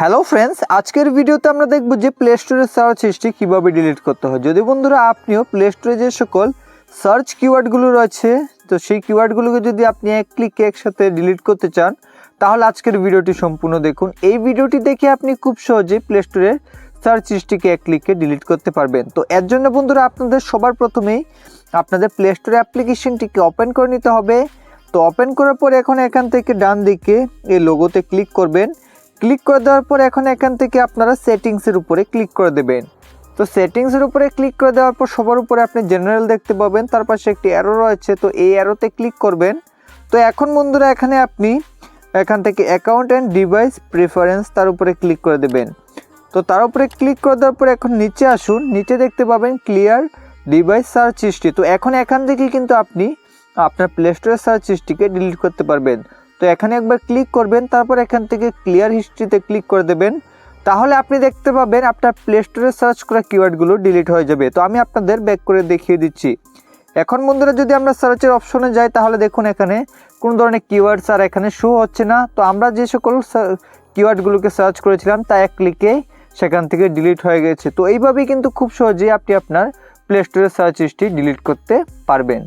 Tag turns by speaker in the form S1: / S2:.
S1: Hello friends আজকের ভিডিওতে আমরা দেখব যে প্লে স্টোরের সার্চ হিস্ট্রি কীভাবে ডিলিট করতে হয়। যদি বন্ধুরা আপনিও প্লে স্টোরে যে সকল সার্চ কিওয়ার্ডগুলো রয়েছে, তো সেই কিওয়ার্ডগুলোকে যদি আপনি এক ক্লিকে একসাথে ডিলিট করতে চান, তাহলে আজকের ভিডিওটি সম্পূর্ণ দেখুন। এই ভিডিওটি দেখে আপনি খুব সহজেই প্লে স্টোরে সার্চ হিস্ট্রিকে এক ক্লিকে ডিলিট করতে পারবেন। তো এর জন্য বন্ধুরা আপনাদের সবার প্রথমেই আপনাদের প্লে স্টোর অ্যাপ্লিকেশনটিকে ওপেন করে নিতে হবে। তো ওপেন করার পরে এখন এখান থেকে ডান দিকে এই লোগোতে ক্লিক করবেন। ক্লিক করে দেওয়ার পর এখন এখান থেকে আপনারা সেটিংসের উপরে ক্লিক করে দেবেন। তো সেটিংসের উপরে ক্লিক করে দেওয়ার পর সবার উপরে আপনি জেনারেল দেখতে পাবেন, তার পাশে একটি অ্যারো রয়েছে, তো এই অ্যারোতে ক্লিক করবেন। তো এখন বন্ধুরা, এখানে আপনি এখান থেকে অ্যাকাউন্ট অ্যান্ড ডিভাইস প্রেফারেন্স তার উপরে ক্লিক করে দেবেন। তো তার উপরে ক্লিক করে দেওয়ার পর এখন নিচে আসুন, নিচে দেখতে পাবেন ক্লিয়ার ডিভাইস সার্চ হিস্ট্রি তো এখন এখান থেকে কিন্তু আপনি আপনার প্লে স্টোরের সার্চ হিস্ট্রিকে ডিলিট করতে পারবেন। তো এখানে একবার ক্লিক করবেন, তারপর এখান থেকে ক্লিয়ার হিস্ট্রিতে ক্লিক করে দেবেন। তাহলে আপনি দেখতে পাবেন আপনার প্লে স্টোরে সার্চ করা কিওয়ার্ডগুলো ডিলিট হয়ে যাবে। তো আমি আপনাদের ব্যাক করে দেখিয়ে দিচ্ছি। এখন বন্ধুরা, যদি আমরা সার্চের অপশনে যাই, তাহলে দেখুন এখানে কোনো ধরনের কিওয়ার্ডস আর এখানে শো হচ্ছে না। তো আমরা যে সকল কিওয়ার্ডগুলোকে সার্চ করেছিলাম, তা এক ক্লিকে সেখান থেকে ডিলিট হয়ে গেছে। তো এইভাবেই কিন্তু খুব সহজেই আপনি আপনার প্লে স্টোরের সার্চ হিস্ট্রি ডিলিট করতে পারবেন।